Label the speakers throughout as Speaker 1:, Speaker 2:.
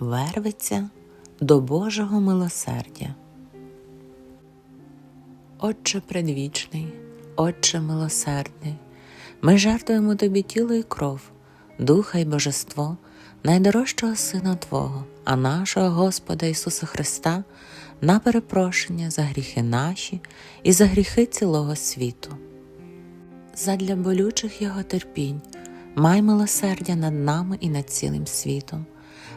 Speaker 1: вервиться до Божого милосердя. Отче предвічний, Отче милосердний, ми жертвуємо Тобі тіло і кров, духа і божество, найдорожчого Сина Твого, а нашого Господа Ісуса Христа, на перепрошення за гріхи наші і за гріхи цілого світу. Задля болючих Його терпінь, май милосердя над нами і над цілим світом.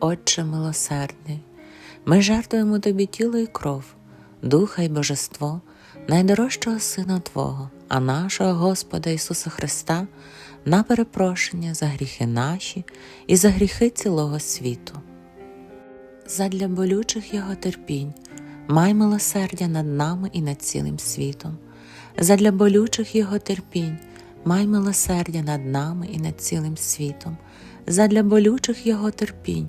Speaker 1: Отче милосердний, ми жертвуємо Тобі тіло і кров, духа і божество, найдорожчого Сина Твого, а нашого Господа Ісуса Христа, на перепрошення за гріхи наші і за гріхи цілого світу. Задля болючих Його терпінь, май милосердя над нами і над цілим світом. Задля болючих Його терпінь, май милосердя над нами і над цілим світом. Задля болючих Його терпінь,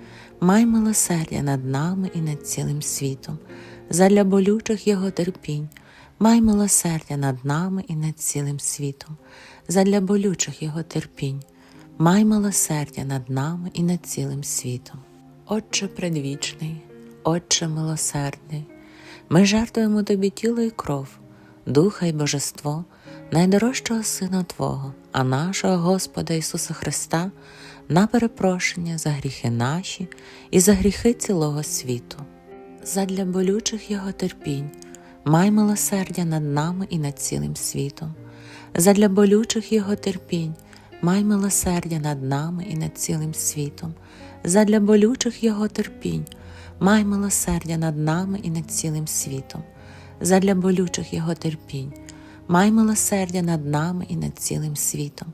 Speaker 1: май милосердя над нами і над цілим світом. Задля болючих Його терпінь, май милосердя над нами і над цілим світом. Задля болючих Його терпінь, май милосердя над нами і над цілим світом. Отче предвічний, Отче милосердний, ми жертвуємо Тобі тіло і кров, духа і божество, найдорожчого Сина Твого, а нашого Господа Ісуса Христа, на перепрошення за гріхи наші і за гріхи цілого світу. Задля болючих Його терпінь, май милосердя над нами і над цілим світом. Задля болючих Його терпінь, май милосердя над нами і над цілим світом. Задля болючих Його терпінь, май милосердя над нами і над цілим світом. Задля болючих Його терпінь, май милосердя над нами і над цілим світом.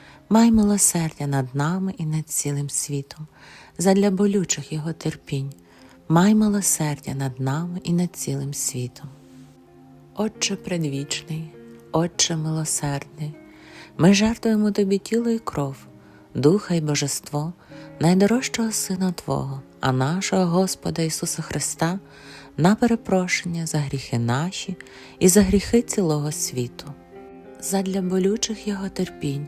Speaker 1: май милосердя над нами і над цілим світом. Задля болючих Його терпінь, май милосердя над нами і над цілим світом. Отче предвічний, Отче милосердний, ми жертвуємо Тобі тіло і кров, духа і божество, найдорожчого Сина Твого, а нашого Господа Ісуса Христа, на перепрошення за гріхи наші і за гріхи цілого світу. Задля болючих Його терпінь,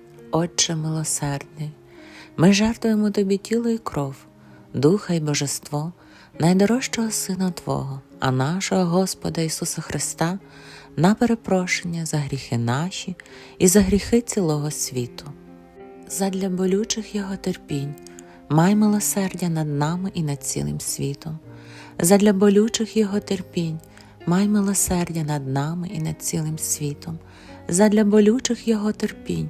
Speaker 1: Отче милосердний, ми жертвуємо Тобі тіло і кров, духа і божество, найдорожчого Сина Твого, а нашого Господа Ісуса Христа, на перепрошення за гріхи наші і за гріхи цілого світу. Задля болючих Його терпінь, май милосердя над нами і над цілим світом. Задля болючих Його терпінь, май милосердя над нами і над цілим світом. Задля болючих Його терпінь,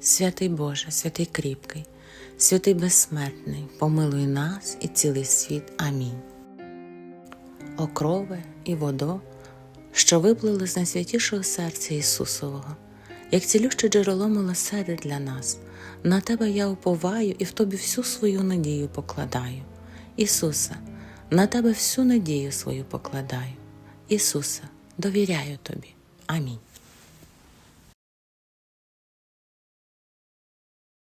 Speaker 1: Святий Боже, святий кріпкий, святий безсмертний, помилуй нас і цілий світ. Амінь. Окрове і водо, що виплили з найсвятішого серця Ісусового, як цілюще джерело милосердя для нас, на Тебе я уповаю і в Тобі всю свою надію покладаю. Ісусе, на Тебе всю надію свою покладаю. Ісусе, довіряю Тобі. Амінь.